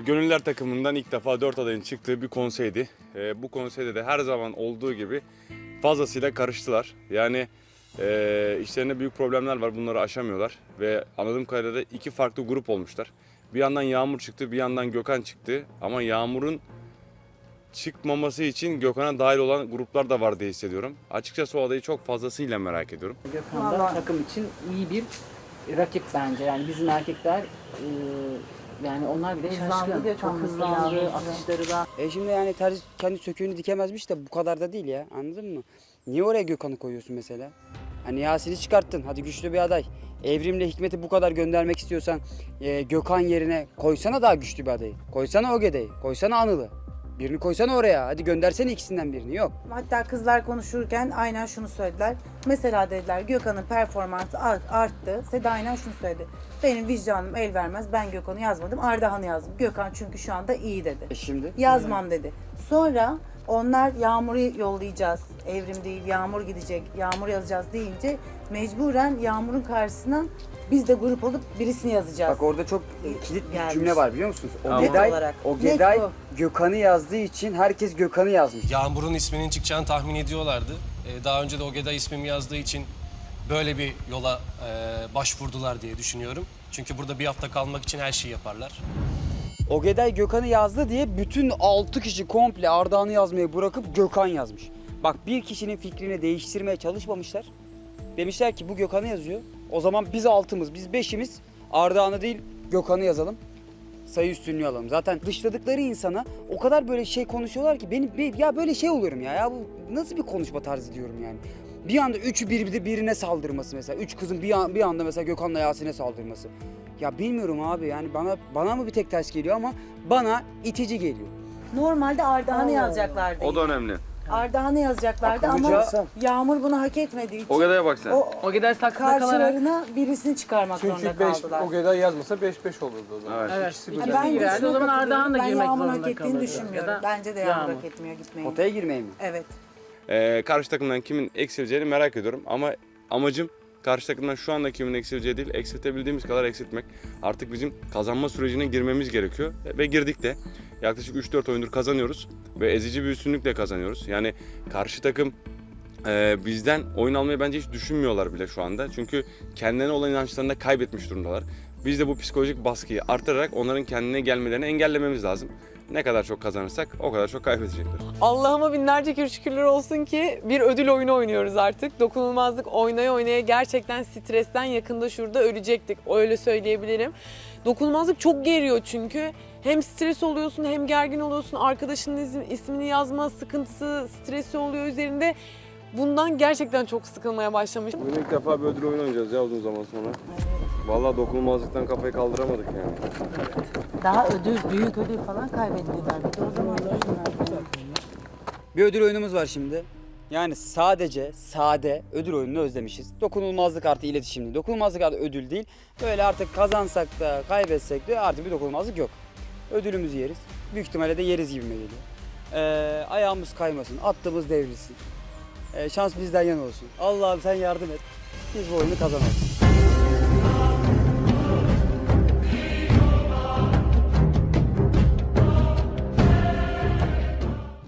Gönüller takımından ilk defa 4 adayın çıktığı bir konseydi. Ee, bu konseyde de her zaman olduğu gibi fazlasıyla karıştılar. Yani e, işlerinde büyük problemler var bunları aşamıyorlar. Ve anladığım kadarıyla da iki farklı grup olmuşlar. Bir yandan Yağmur çıktı bir yandan Gökhan çıktı. Ama Yağmur'un çıkmaması için Gökhan'a dahil olan gruplar da var diye hissediyorum. Açıkçası o adayı çok fazlasıyla merak ediyorum. Gökhan da takım için iyi bir rakip bence. Yani bizim erkekler e, yani onlar bile Hızlandı şaşkın. Gökhan Çok hızlandı, atışları da. E şimdi yani tercih kendi söküğünü dikemezmiş de bu kadar da değil ya anladın mı? Niye oraya Gökhan'ı koyuyorsun mesela? Hani Yasin'i çıkarttın hadi güçlü bir aday. Evrim'le Hikmet'i bu kadar göndermek istiyorsan e, Gökhan yerine koysana daha güçlü bir adayı. Koysana Ogede'yi, koysana Anıl'ı. Birini koysana oraya. Hadi göndersene ikisinden birini. Yok. Hatta kızlar konuşurken aynen şunu söylediler. Mesela dediler Gökhan'ın performansı art- arttı. Seda aynen şunu söyledi. Benim vicdanım el vermez. Ben Gökhan'ı yazmadım. Ardahan'ı yazdım. Gökhan çünkü şu anda iyi dedi. E şimdi? Yazmam dedi. Sonra onlar Yağmur'u yollayacağız. Evrim değil Yağmur gidecek. Yağmur yazacağız deyince mecburen Yağmur'un karşısına biz de grup olup birisini yazacağız. Bak orada çok e, kilit bir Gelmiş. cümle var biliyor musunuz? Net Ogeday, olarak. Ogeday Net Gökhan'ı yazdığı için herkes Gökhan'ı yazmış. Yağmur'un isminin çıkacağını tahmin ediyorlardı. Ee, Daha önce de Ogeda ismimi yazdığı için böyle bir yola e, başvurdular diye düşünüyorum. Çünkü burada bir hafta kalmak için her şeyi yaparlar. Ogeday Gökhan'ı yazdı diye bütün 6 kişi komple Ardahan'ı yazmayı bırakıp Gökhan yazmış. Bak bir kişinin fikrini değiştirmeye çalışmamışlar. Demişler ki bu Gökhan'ı yazıyor. O zaman biz altımız, biz beşimiz Ardahan'ı değil Gökhan'ı yazalım. Sayı üstünlüğü alalım. Zaten dışladıkları insana o kadar böyle şey konuşuyorlar ki benim be- ya böyle şey oluyorum ya. Ya bu nasıl bir konuşma tarzı diyorum yani. Bir anda üçü bir de birine saldırması mesela. Üç kızın bir, an- bir anda mesela Gökhan'la Yasin'e saldırması. Ya bilmiyorum abi yani bana bana mı bir tek ters geliyor ama bana itici geliyor. Normalde Ardahan'ı yazacaklardı. O da önemli. Ardahan'ı yazacaklardı Akıllıca- ama Yağmur bunu hak etmediği için O kadar bak sen. o O gider saksıda kalarak. karşılarına birisini çıkarmak Çünkü zorunda 5 kaldılar. o kadar yazmasa 5-5 olurdu o zaman. Evet. Evet. İkisi birden. ben girerdi. şuna O zaman katılıyorum. Ardahan da ben girmek Yağmur hak zorunda ettiğini kalırdı. düşünmüyorum. Ya da Bence de Yağmur, Yağmur. hak etmiyor gitmeyi. Potaya girmeyi mi? Evet. Ee, karşı takımdan kimin eksileceğini merak ediyorum ama amacım karşı takımdan şu anda kimin eksileceği değil, eksiltebildiğimiz kadar eksiltmek. Artık bizim kazanma sürecine girmemiz gerekiyor ve girdik de. Yaklaşık 3-4 oyundur kazanıyoruz ve ezici bir üstünlükle kazanıyoruz. Yani karşı takım e, bizden oyun almayı bence hiç düşünmüyorlar bile şu anda. Çünkü kendilerine olan inançlarını da kaybetmiş durumdalar. Biz de bu psikolojik baskıyı artırarak onların kendine gelmelerini engellememiz lazım. Ne kadar çok kazanırsak o kadar çok kaybedecekler. Allah'ıma binlerce şükürler olsun ki bir ödül oyunu oynuyoruz artık. Dokunulmazlık oynaya oynaya gerçekten stresten yakında şurada ölecektik. Öyle söyleyebilirim. Dokunulmazlık çok geriyor çünkü. Hem stres oluyorsun hem gergin oluyorsun. Arkadaşının ismini yazma sıkıntısı, stresi oluyor üzerinde. Bundan gerçekten çok sıkılmaya başlamış. Bugün ilk defa bir ödül oyunu oynayacağız ya uzun zaman sonra. Vallahi dokunulmazlıktan kafayı kaldıramadık yani. Daha ödül, büyük ödül falan kaybettiler. Bir de o zaman Bir ödül oyunumuz var şimdi. Yani sadece sade ödül oyununu özlemişiz. Dokunulmazlık artı iletişimli. Dokunulmazlık artı ödül değil. Böyle artık kazansak da kaybetsek de artık bir dokunulmazlık yok. Ödülümüzü yeriz. Büyük ihtimalle de yeriz gibime geliyor. Ee, ayağımız kaymasın, attığımız devrilsin. Ee, şans bizden yana olsun. Allah'ım sen yardım et. Biz bu oyunu kazanalım.